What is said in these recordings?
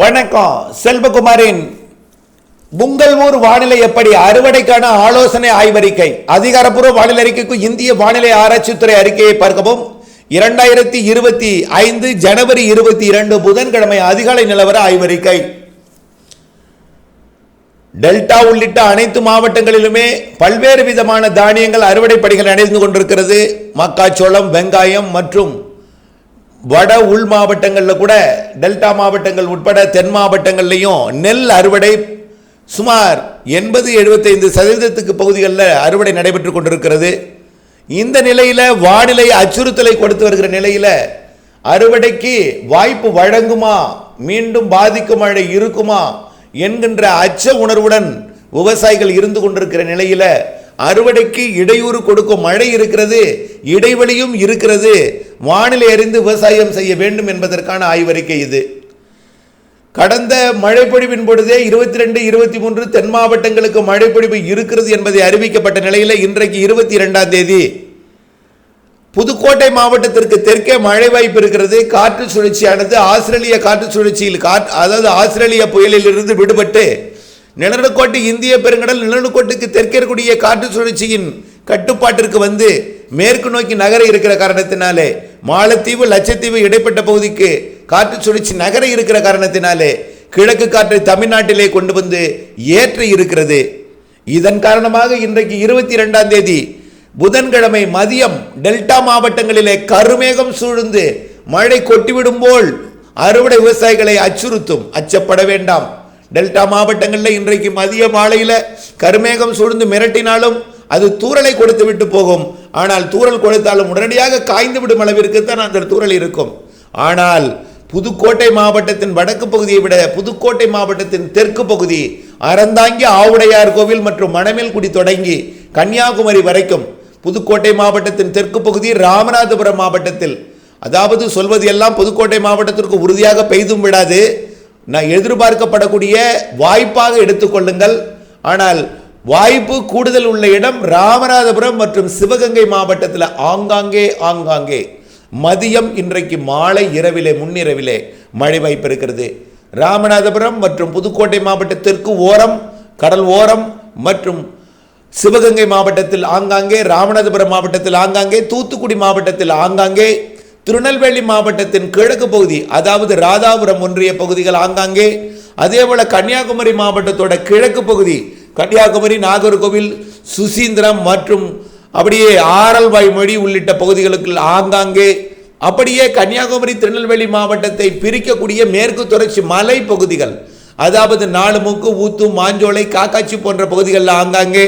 வணக்கம் செல்வகுமாரின் உங்கள் ஊர் வானிலை எப்படி? அறுவடைக்கான ஆலோசனை ஆய்வறிக்கை. அதிகாரப்பூர்வ வானிலை அறிக்கைக்கு இந்திய வானிலை ஆராய்ச்சித்துறை அறிக்கையை பார்க்கவும். இரண்டாயிரத்தி இருபத்தி ஐந்து ஜனவரி இருபத்தி இரண்டு புதன்கிழமை அதிகாலை நிலவர ஆய்வறிக்கை. டெல்டா உள்ளிட்ட அனைத்து மாவட்டங்களிலுமே பல்வேறு விதமான தானியங்கள் அறுவடை பணிகள் நடந்து கொண்டிருக்கிறது. மக்காச்சோளம் வெங்காயம் மற்றும் வட உள் மாவட்டங்களில் கூட டெல்டா மாவட்டங்கள் உட்பட தென் மாவட்டங்கள்லையும் நெல் அறுவடை சுமார் எண்பது எழுபத்தைந்து சதவீதத்துக்கு பகுதிகளில் அறுவடை நடைபெற்று கொண்டிருக்கிறது. இந்த நிலையில் வானிலை அச்சுறுத்தலை கொடுத்து வருகிற நிலையில் அறுவடைக்கு வாய்ப்பு வழங்குமா? மீண்டும் பாதிக்கும் மழை இருக்குமா? என்கின்ற அச்ச உணர்வுடன் விவசாயிகள் இருந்து கொண்டிருக்கிற நிலையில் அறுவடைக்கு இடையூறு கொடுக்கும் மழை இருக்கிறது இடைவெளியும் இருக்கிறது. வானிலை அறிந்து விவசாயம் செய்ய வேண்டும் என்பதற்கான ஆய்வறிக்கை இது. கடந்த மழைப்பொழிவின் பொழுதே இருபத்தி ரெண்டு இருபத்தி மூன்று தென் மாவட்டங்களுக்கு மழைப்பொழிவு இருக்கிறது என்பதை அறிவிக்கப்பட்ட நிலையில் இன்றைக்கு இருபத்தி இரண்டாம் தேதி. புதுக்கோட்டை மாவட்டத்திற்கு தெற்கே மழை வாய்ப்பு இருக்கிறது. காற்று சுழற்சியானது ஆஸ்திரேலிய காற்று சுழற்சியில் காற்று அதாவது ஆஸ்திரேலிய புயலில் இருந்து விடுபட்டு நிலநடுக்கோட்டு இந்திய பெருங்கடல் நிலநடுக்கோட்டுக்கு தெற்கே கூடிய காற்று சுழற்சியின் கட்டுப்பாட்டிற்கு வந்து மேற்கு நோக்கி நகர இருக்கிற காரணத்தினாலே மாலத்தீவு லட்சத்தீவு இடைப்பட்ட பகுதிக்கு காற்று சுழற்சி நகர இருக்கிற காரணத்தினாலே கிழக்கு காற்றை தமிழ்நாட்டிலே கொண்டு வந்து ஏற்ற இருக்கிறது. இதன் காரணமாக இன்றைக்கு இருபத்தி இரண்டாம் தேதி புதன்கிழமை மதியம் டெல்டா மாவட்டங்களிலே கருமேகம் சூழ்ந்து மழை கொட்டிவிடும் போல் அறுவடை விவசாயிகளை அச்சுறுத்தும். அச்சப்பட வேண்டாம். டெல்டா மாவட்டங்களில் இன்றைக்கு மதிய மாலையில் கருமேகம் சூழ்ந்து மிரட்டினாலும் அது தூறலை கொடுத்து விட்டு போகும். ஆனால் தூறல் கொடுத்தாலும் உடனடியாக காய்ந்து விடும் அளவிற்கு தான் அந்த தூரல் இருக்கும். ஆனால் புதுக்கோட்டை மாவட்டத்தின் வடக்கு பகுதியை விட புதுக்கோட்டை மாவட்டத்தின் தெற்கு பகுதி அறந்தாங்கி ஆவுடையார் கோவில் மற்றும் மணமேல்குடி தொடங்கி கன்னியாகுமரி வரைக்கும் புதுக்கோட்டை மாவட்டத்தின் தெற்கு பகுதி ராமநாதபுரம் மாவட்டத்தில். அதாவது சொல்வது எல்லாம் புதுக்கோட்டை மாவட்டத்திற்கு உறுதியாக பெய்தும் விடாது. நான் எதிர்பார்க்கப்படக்கூடிய வாய்ப்பாக எடுத்துக்கொள்ளுங்கள். ஆனால் வாய்ப்பு கூடுதல் உள்ள இடம் ராமநாதபுரம் மற்றும் சிவகங்கை மாவட்டத்தில் ஆங்காங்கே ஆங்காங்கே. மதியம் இன்றைக்கு மாலை இரவிலே முன்னிரவிலே மழை வாய்ப்பு இருக்கிறது. ராமநாதபுரம் மற்றும் புதுக்கோட்டை மாவட்டத்திற்கு ஓரம் கடல் ஓரம் மற்றும் சிவகங்கை மாவட்டத்தில் ஆங்காங்கே ராமநாதபுரம் மாவட்டத்தில் ஆங்காங்கே தூத்துக்குடி மாவட்டத்தில் ஆங்காங்கே திருநெல்வேலி மாவட்டத்தின் கிழக்கு பகுதி அதாவது ராதாபுரம் ஒன்றிய பகுதிகள் ஆங்காங்கே அதே போல கன்னியாகுமரி மாவட்டத்தோட கிழக்கு பகுதி கன்னியாகுமரி நாகர்கோவில் சுசீந்திரம் மற்றும் அப்படியே ஆரல்வாய் மொழி உள்ளிட்ட பகுதிகளுக்கு ஆங்காங்கே. அப்படியே கன்னியாகுமரி திருநெல்வேலி மாவட்டத்தை பிரிக்கக்கூடிய மேற்கு தொடர்ச்சி மலை பகுதிகள் அதாவது நாலுமுக்கு ஊத்து மாஞ்சோலை காக்காட்சி போன்ற பகுதிகளில் ஆங்காங்கே.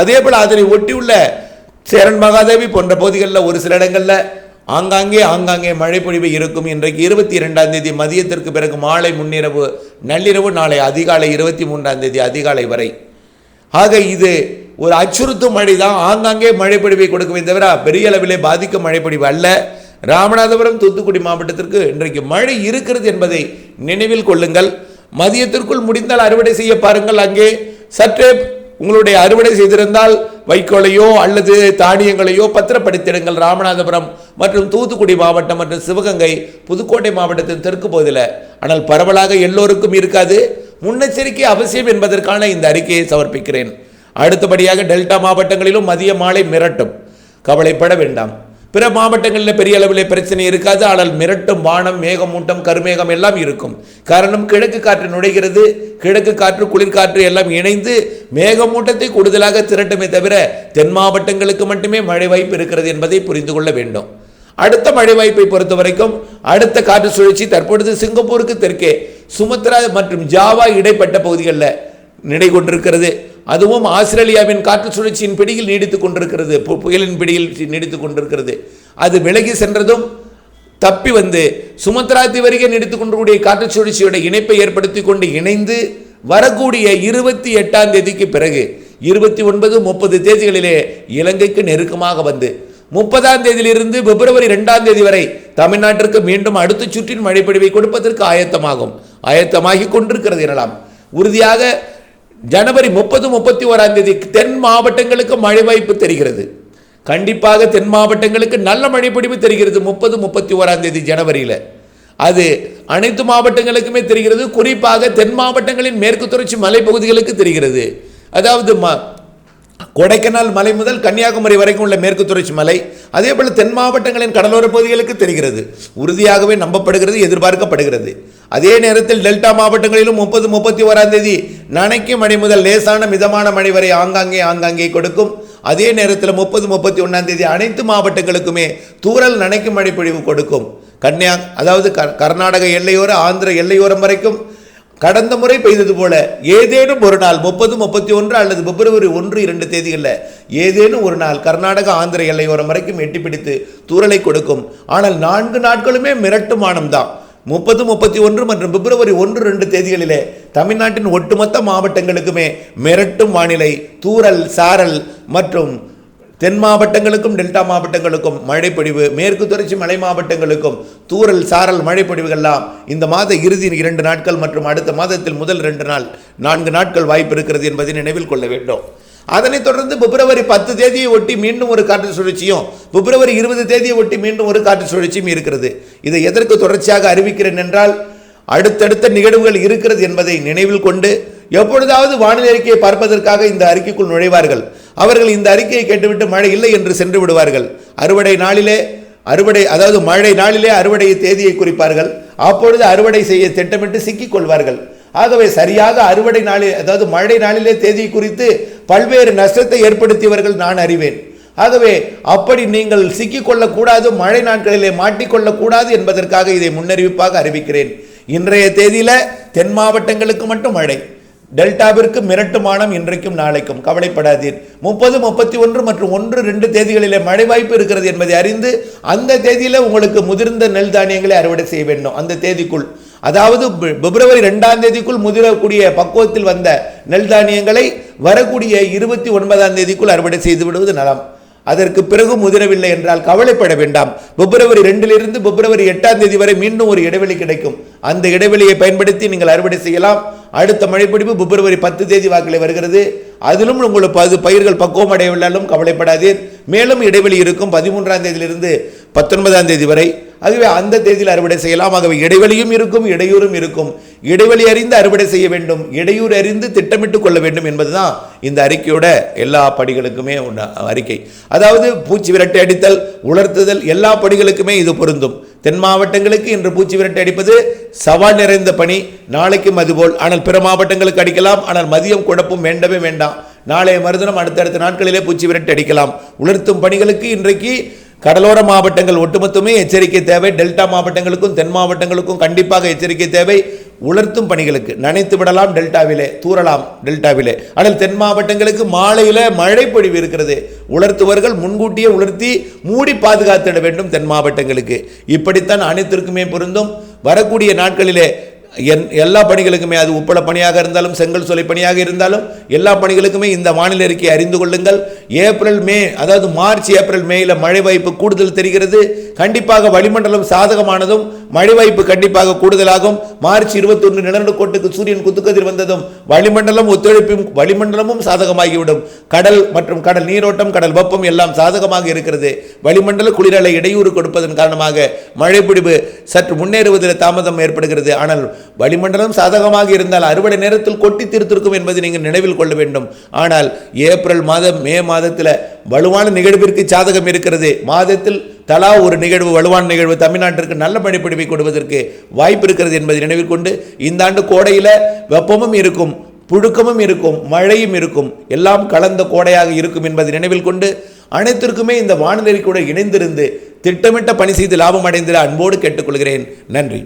அதே போல் அதனை ஒட்டியுள்ள சேரன் மகாதேவி போன்ற பகுதிகளில் ஒரு சில இடங்களில் ஆங்காங்கே ஆங்காங்கே மழை பொழிவு இருக்கும். இன்றைக்கு இருபத்தி இரண்டாம் தேதி மதியத்திற்கு பிறகு மாலை முன்னிரவு நள்ளிரவு நாளை அதிகாலை இருபத்தி மூன்றாம் தேதி அதிகாலை வரை. ஆக இது ஒரு அச்சுறுத்தும் மழை தான் ஆங்காங்கே மழை பொழிவை கொடுக்குமே தவிர பெரிய அளவிலே பாதிக்கும் மழை பொழிவு அல்ல. ராமநாதபுரம் தூத்துக்குடி மாவட்டத்திற்கு இன்றைக்கு மழை இருக்கிறது என்பதை நினைவில் கொள்ளுங்கள். மதியத்திற்குள் முடிந்தால் அறுவடை செய்ய பாருங்கள் அங்கே. சற்றே உங்களுடைய அறுவடை செய்திருந்தால் வைக்கோலையோ அல்லது தானியங்களையோ பத்திரப்படுத்திடுங்கள் ராமநாதபுரம் மற்றும் தூத்துக்குடி மாவட்டம் மற்றும் சிவகங்கை புதுக்கோட்டை மாவட்டத்தின் தெற்கு பகுதியில். ஆனால் பரவலாக எல்லோருக்கும் இருக்காது. முன்னெச்சரிக்கை அவசியம் என்பதற்கான இந்த அறிக்கையை சமர்ப்பிக்கிறேன். அடுத்தபடியாக டெல்டா மாவட்டங்களிலும் மதிய மாலை மிரட்டும். கவலைப்பட வேண்டாம். பிற மாவட்டங்களில் பெரிய அளவில் பிரச்சனை இருக்காது. ஆனால் மிரட்டும் வானம் மேகமூட்டம் கருமேகம் எல்லாம் இருக்கும். காரணம் கிழக்கு காற்று நுழைகிறது. கிழக்கு காற்று குளிர்காற்று எல்லாம் இணைந்து மேகமூட்டத்தை கூடுதலாக திரட்டுமே தவிர தென் மாவட்டங்களுக்கு மட்டுமே மழை வாய்ப்பு இருக்கிறது என்பதை புரிந்து கொள்ள வேண்டும். அடுத்த மழை வாய்ப்பை பொறுத்த வரைக்கும் அடுத்த காற்று சுழற்சி தற்பொழுது சிங்கப்பூருக்கு தெற்கே சுமத்ரா மற்றும் ஜாவா இடைப்பட்ட பகுதிகளில் நிலை கொண்டிருக்கிறது அதுவும் ஆஸ்திரேலியாவின் காற்று சுழற்சியின் பிடியில் நீடித்துக் கொண்டிருக்கிறது. பு- புயலின் பிடியில் நீடித்துக் கொண்டிருக்கிறது. அது விலகி சென்றதும் தப்பி வந்து சுமத்ரா திவரிகை நீடித்துக் கொண்டிருக்கூடிய காற்று சுழற்சியோட இணைப்பை ஏற்படுத்தி கொண்டு இணைந்து வரக்கூடிய இருபத்தி எட்டாம் தேதிக்கு பிறகு இருபத்தி ஒன்பது முப்பது தேதிகளிலே இலங்கைக்கு நெருக்கமாக வந்து முப்பதாம் தேதியிலிருந்து பிப்ரவரி இரண்டாம் தேதி வரை தமிழ்நாட்டிற்கு மீண்டும் அடுத்த சுற்றின் மழைப்பொழிவை கொடுப்பதற்கு ஆயத்தமாகும். ஆயத்தமாகி கொண்டிருக்கிறது எனலாம். உறுதியாக ஜனவரி முப்பது முப்பத்தி ஓராம் தேதி தென் மாவட்டங்களுக்கு மழை வாய்ப்பு தெரிகிறது. கண்டிப்பாக தென் மாவட்டங்களுக்கு நல்ல மழை பிடிப்பு தெரிகிறது முப்பது முப்பத்தி ஓராம் தேதி ஜனவரியில். அது அனைத்து மாவட்டங்களுக்குமே தெரிகிறது. குறிப்பாக தென் மாவட்டங்களின் மேற்கு தொடர்ச்சி மலைப்பகுதிகளுக்கு தெரிகிறது. அதாவது ம- கொடைக்கானல் மலை முதல் கன்னியாகுமரி வரைக்கும் உள்ள மேற்கு தொடர்ச்சி மலை அதே போல் தென் மாவட்டங்களின் கடலோர பகுதிகளுக்கு தெரிகிறது. உறுதியாகவே நம்பப்படுகிறது எதிர்பார்க்கப்படுகிறது. அதே நேரத்தில் டெல்டா மாவட்டங்களிலும் முப்பது முப்பத்தி ஓராம் தேதி நனைக்கும் மணி முதல் லேசான மிதமான மழை வரை ஆங்காங்கே ஆங்காங்கே கொடுக்கும். அதே நேரத்தில் முப்பது முப்பத்தி ஒன்றாம் தேதி அனைத்து மாவட்டங்களுக்குமே தூரல் நனைக்கும் மழை பொழிவு கொடுக்கும். கன்னியா அதாவது க- கர்நாடக எல்லையோர ஆந்திர எல்லையோரம் வரைக்கும் கடந்த முறை பெய்தது போல ஏதேனும் ஒரு நாள் முப்பது முப்பத்தி ஒன்று அல்லது பிப்ரவரி ஒன்று இரண்டு தேதிகளில் ஏதேனும் ஒரு நாள் கர்நாடக ஆந்திர எல்லையோரம் வரைக்கும் எட்டி பிடித்து தூரலை கொடுக்கும். ஆனால் நான்கு நாட்களுமே மிரட்டும் வானம்தான் முப்பது முப்பத்தி ஒன்று மற்றும் பிப்ரவரி ஒன்று ரெண்டு தேதிகளிலே தமிழ்நாட்டின் ஒட்டுமொத்த மாவட்டங்களுக்குமே மிரட்டும் வானிலை தூரல் சாரல் மற்றும் தென் மாவட்டங்களுக்கும் டெல்டா மாவட்டங்களுக்கும் மழைப்பொழிவு மேற்கு தொடர்ச்சி மலை மாவட்டங்களுக்கும் தூரல் சாரல் மழைப்பொழிவுகள்லாம் இந்த மாத இறுதி இரண்டு நாட்கள் மற்றும் அடுத்த மாதத்தில் முதல் ரெண்டு நாள் நான்கு நாட்கள் வாய்ப்பு இருக்கிறது என்பதை நினைவில் கொள்ள வேண்டும். அதனைத் தொடர்ந்து பிப்ரவரி பத்து தேதியை ஒட்டி மீண்டும் ஒரு காற்று சுழற்சியும் பிப்ரவரி இருபது தேதியை ஒட்டி மீண்டும் ஒரு காற்று சுழற்சியும் இருக்கிறது. இதை எதற்கு தொடர்ச்சியாக அறிவிக்கிறேன் என்றால் அடுத்தடுத்த நிகழ்வுகள் இருக்கிறது என்பதை நினைவில் கொண்டு எப்பொழுதாவது வானிலை அறிக்கையை பார்ப்பதற்காக இந்த அறிக்கைக்குள் நுழைவார்கள். அவர்கள் இந்த அறிக்கையை கேட்டுவிட்டு மழை இல்லை என்று சென்று விடுவார்கள். அறுவடை நாளிலே அறுவடை அதாவது மழை நாளிலே அறுவடை தேதியை குறிப்பார்கள். அப்பொழுது அறுவடை செய்ய திட்டமிட்டு சிக்கிக் கொள்வார்கள். ஆகவே சரியாக அறுவடை நாளில் அதாவது மழை நாளிலே தேதி குறித்து பல்வேறு நஷ்டத்தை ஏற்படுத்தியவர்கள் நான் அறிவேன். ஆகவே அப்படி நீங்கள் சிக்கிக்கொள்ளக்கூடாது மழை நாட்களிலே மாட்டிக்கொள்ளக்கூடாது என்பதற்காக இதை முன்னறிவிப்பாக அறிவிக்கிறேன். இன்றைய தேதியில் தென் மாவட்டங்களுக்கு மட்டும் மழை டெல்டாவிற்கு மிரட்டுமானம் இன்றைக்கும் நாளைக்கும். கவலைப்படாதீர். முப்பது முப்பத்தி ஒன்று மற்றும் ஒன்று ரெண்டு தேதிகளிலே மழை வாய்ப்பு இருக்கிறது என்பதை அறிந்து அந்த தேதியில் உங்களுக்கு முதிர்ந்த நெல் தானியங்களை அறுவடை செய்ய வேண்டும். அந்த தேதிக்குள். அதாவது பிப்ரவரி ரெண்டாம் தேதிக்குள் முதிரக்கூடிய பக்குவத்தில் வந்த நெல் தானியங்களை வரக்கூடிய இருபத்தி ஒன்பதாம் தேதிக்குள் அறுவடை செய்து விடுவது நலம். அதற்கு பிறகு முதிரவில்லை என்றால் கவலைப்பட வேண்டாம். பிப்ரவரி ரெண்டிலிருந்து பிப்ரவரி எட்டாம் தேதி வரை மீண்டும் ஒரு இடைவெளி கிடைக்கும். அந்த இடைவெளியை பயன்படுத்தி நீங்கள் அறுவடை செய்யலாம். அடுத்த மழைப்பிடிப்பு பிப்ரவரி பத்து தேதி வாக்கில் வருகிறது. அதிலும் உங்களுக்கு அது பயிர்கள் பக்குவம் அடையவில்லாலும் கவலைப்படாதீர். மேலும் இடைவெளி இருக்கும் பதிமூன்றாம் தேதியிலிருந்து பத்தொன்பதாம் தேதி வரை. ஆகவே அந்த தேதியில் அறுவடை செய்யலாம். ஆகவே இடைவெளியும் இருக்கும் இடையூறும் இருக்கும். இடைவெளி அறிந்து அறுவடை செய்ய வேண்டும். இடையூறு அறிந்து திட்டமிட்டு கொள்ள வேண்டும் என்பதுதான் இந்த அறிக்கையோட எல்லா படிகளுக்குமே ஒன்று அறிக்கை. அதாவது பூச்சி விரட்டை அடித்தல் உலர்த்துதல் எல்லா படிகளுக்குமே இது பொருந்தும். தென் மாவட்டங்களுக்கு இன்று பூச்சி விரட்டை அடிப்பது சவால் நிறைந்த பணி. நாளைக்கும் அதுபோல். ஆனால் பிற மாவட்டங்களுக்கு அடிக்கலாம். ஆனால் மதியம் குழப்பம் வேண்டவே வேண்டாம். நாளைய மறுதினம் அடுத்தடுத்த நாட்களிலே பூச்சி விரட்டு அடிக்கலாம். உலர்த்தும் பணிகளுக்கு இன்றைக்கு கடலோர மாவட்டங்கள் ஒட்டுமொத்தமே எச்சரிக்கை தேவை. டெல்டா மாவட்டங்களுக்கும் தென் மாவட்டங்களுக்கும் கண்டிப்பாக எச்சரிக்கை தேவை. உலர்த்தும் பணிகளுக்கு நனைத்து விடலாம். டெல்டாவிலே தூறலாம். டெல்டாவிலே. ஆனால் தென் மாவட்டங்களுக்கு மாலையில மழை பொழிவு இருக்கிறது. உலர்த்துவர்கள் முன்கூட்டியே உலர்த்தி மூடி பாதுகாத்திட வேண்டும் தென் மாவட்டங்களுக்கு. இப்படித்தான் அனைத்திற்குமே பொருந்தும். வரக்கூடிய நாட்களிலே என் எல்லா பணிகளுக்குமே அது உப்பள பணியாக இருந்தாலும் செங்கல் சொலை பணியாக இருந்தாலும் எல்லா பணிகளுக்குமே இந்த வானிலை அறிக்கையை அறிந்து கொள்ளுங்கள். ஏப்ரல் மே அதாவது மார்ச் ஏப்ரல் மேயில் மழை வாய்ப்பு கூடுதல் தெரிகிறது. கண்டிப்பாக வளிமண்டலம் சாதகமானதும் மழை வாய்ப்பு கண்டிப்பாக கூடுதலாகும். மார்ச் இருபத்தொன்று நிலநடுக்கோட்டுக்கு சூரியன் குத்துக்கதிர் வந்ததும் வளிமண்டலம் ஒத்துழைப்பும் வளிமண்டலமும் சாதகமாகிவிடும். கடல் மற்றும் கடல் நீரோட்டம் கடல் வெப்பம் எல்லாம் சாதகமாக இருக்கிறது. வளிமண்டல குளிரலை இடையூறு கொடுப்பதன் காரணமாக மழைப்பிடிவு சற்று முன்னேறுவதில் தாமதம் ஏற்படுகிறது. ஆனால் வளிமண்டலம் சாதகமாக இருந்தால் அறுவடை நேரத்தில் கொட்டி தீர்த்திருக்கும் என்பதை நீங்கள் நினைவில் கொள்ள வேண்டும். ஆனால் ஏப்ரல் மாதம் மே மாதத்தில் வலுவான நிகழ்விற்கு சாதகம் இருக்கிறது. மாதத்தில் தலா ஒரு நிகழ்வு வலுவான நிகழ்வு தமிழ்நாட்டிற்கு நல்ல மழைப்பிடிப்பை கொடுப்பதற்கு வாய்ப்பு இருக்கிறது என்பதை நினைவில் கொண்டு இந்த ஆண்டு கோடையில் வெப்பமும் இருக்கும் புழுக்கமும் இருக்கும் மழையும் இருக்கும் எல்லாம் கலந்த கோடையாக இருக்கும் என்பதை நினைவில் கொண்டு அனைத்திற்குமே இந்த வானிலை கூட இணைந்திருந்து திட்டமிட்ட பணி செய்து லாபம் அடைந்திட அன்போடு கேட்டுக்கொள்கிறேன். நன்றி.